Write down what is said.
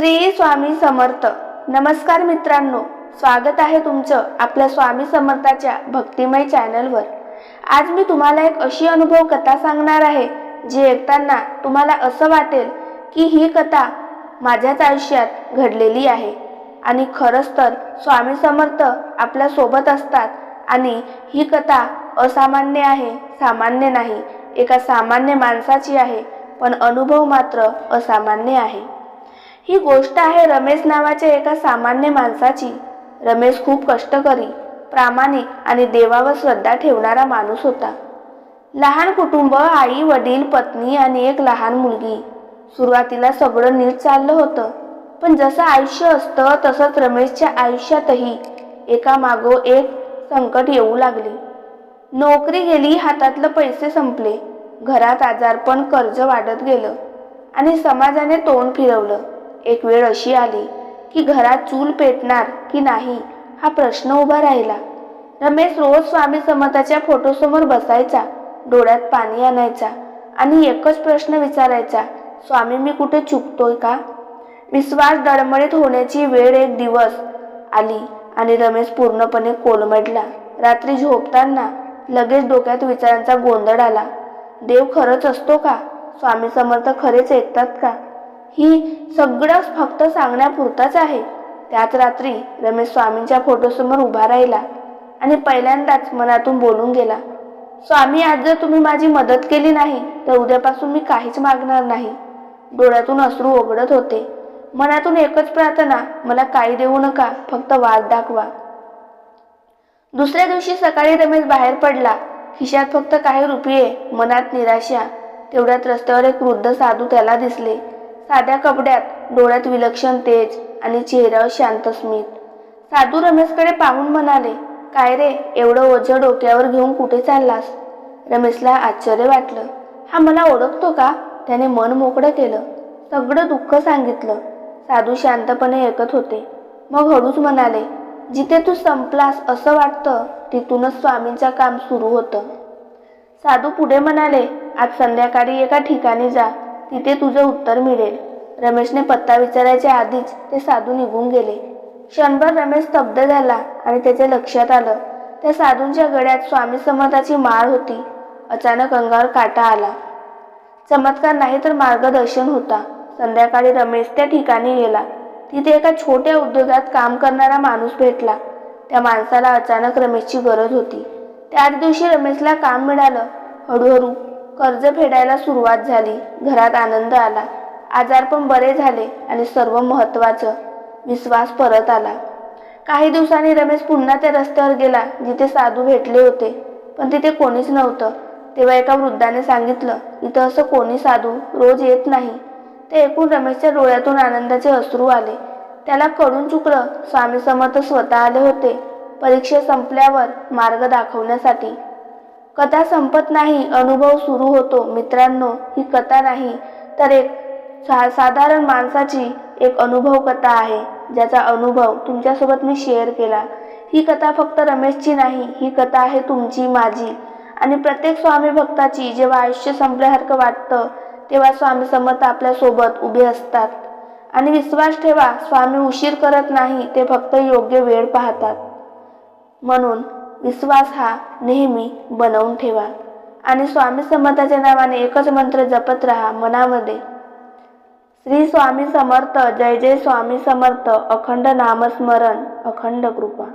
श्री स्वामी समर्थ. नमस्कार मित्रांनो स्वागत आहे तुमचं आपल्या स्वामी समर्थाच्या भक्तिमय चॅनलवर. आज मी तुम्हाला एक अशी अनुभव कथा सांगणार आहे जी ऐकताना तुम्हाला असं वाटेल की ही कथा माझ्याच आयुष्यात घडलेली आहे. आणि खरंच तर स्वामी समर्थ आपल्यासोबत असतात आणि ही कथा असामान्य आहे सामान्य नाही एका सामान्य माणसाची आहे पण अनुभव मात्र असामान्य आहे. ही गोष्ट आहे रमेश नावाच्या एका सामान्य माणसाची. रमेश खूप कष्टकरी प्रामाणिक आणि देवावर श्रद्धा ठेवणारा माणूस होता. लहान कुटुंब आई वडील पत्नी आणि एक लहान मुलगी. सुरुवातीला सगळं नीट चाललं होतं पण जसं आयुष्य असतं तसंच रमेशच्या आयुष्यातही एका मागो एक संकट येऊ लागले. नोकरी गेली हातातलं पैसे संपले. घरात आजारपण कर्ज वाढत गेलं आणि समाजाने तोंड फिरवलं. एक वेळ अशी आली की घरात चूल पेटणार की नाही हा प्रश्न उभा राहिला. रमेश रोज स्वामी समर्थाच्या फोटोसमोर बसायचा डोळ्यात पाणी आणायचा आणि एकच प्रश्न विचारायचा स्वामी मी कुठे चुकतोय का? विश्वास दडमळीत होण्याची वेळ एक दिवस आली आणि रमेश पूर्णपणे कोलमडला. रात्री झोपताना लगेच डोक्यात विचारांचा गोंधळ आला. देव खरंच असतो का? स्वामी समर्थ खरेच ऐकतात का? ही सगळं फक्त सांगण्यापुरताच आहे. त्याच रात्री रमेश स्वामींच्या फोटोसमोर उभा राहिला आणि पहिल्यांदाच मनातून बोलून गेला स्वामी आज जर तुम्ही माझी मदत केली नाही तर उद्यापासून मी काहीच मागणार नाही. डोळ्यातून अश्रू ओघडत होते. मनातून एकच प्रार्थना मला काही देऊ नका फक्त वाट दाखवा. दुसऱ्या दिवशी सकाळी रमेश बाहेर पडला. खिशात फक्त काही रुपये मनात निराशा तेवढ्यात रस्त्यावर एक वृद्ध साधू त्याला दिसले. साध्या कपड्यात डोळ्यात विलक्षण तेज आणि चेहऱ्यावर शांत स्मित. साधू रमेशकडे पाहून म्हणाले काय रे एवढं ओझं डोक्यावर घेऊन कुठे चाललास? रमेशला आश्चर्य वाटलं. हा मला ओळखतो का? त्याने मन मोकळं केलं. सगळं दुःख सांगितलं. साधू शांतपणे ऐकत होते. मग हळूच म्हणाले जिथे तू संपलास असं वाटतं तिथूनच स्वामींचं काम सुरू होतं. साधू पुढे म्हणाले आज संध्याकाळी एका ठिकाणी जा. तिथे तुझं उत्तर मिळेल. रमेशने पत्ता विचारायच्या आधीच ते साधू निघून गेले. क्षणभर रमेश स्तब्ध झाला आणि त्याच्या लक्षात आलं. त्या साधूंच्या गळ्यात स्वामी समर्थाची माळ होती. अचानक अंगावर काटा आला. चमत्कार नाही तर मार्गदर्शन होता. संध्याकाळी रमेश त्या ठिकाणी गेला. तिथे एका छोट्या उद्योगात काम करणारा माणूस भेटला. त्या माणसाला अचानक रमेशची गरज होती. त्याच दिवशी रमेशला काम मिळालं. हळूहळू कर्ज फेडायला सुरुवात झाली. घरात आनंद आला. आजारपण बरे झाले आणि सर्व महत्त्वाचं. विश्वास परत आला. काही दिवसांनी रमेश पुन्हा त्या रस्त्यावर गेला जिथे साधू भेटले होते. पण तिथे कोणीच नव्हतं. तेव्हा एका वृद्धाने सांगितलं इथं असं कोणी साधू रोज येत नाही. ते ऐकून रमेशच्या डोळ्यातून आनंदाचे अश्रू आले. त्याला कळून चुकलं स्वामी समर्थ स्वतः आले होते. परीक्षा संपल्यावर मार्ग दाखवण्यासाठी. कथा संपत नाही अनुभव सुरू होतो. मित्रांनो ही कथा नाही तर एक सा साधारण माणसाची एक अनुभव कथा आहे ज्याचा अनुभव तुमच्यासोबत मी शेअर केला. ही कथा फक्त रमेशची नाही ही कथा आहे तुमची माझी. आणि प्रत्येक स्वामी भक्ताची जेव्हा आयुष्य संपल्यासारखं वाटतं तेव्हा स्वामी समर्थ आपल्यासोबत उभे असतात. आणि विश्वास ठेवा स्वामी उशीर करत नाही ते फक्त योग्य वेळ पाहतात. म्हणून विश्वास हा नेहमी बनवून ठेवा. आणि स्वामी समर्थाच्या नावाने एकच मंत्र जपत राहा मनामध्ये. श्री स्वामी समर्थ जय जय स्वामी समर्थ अखंड नामस्मरण अखंड कृपा.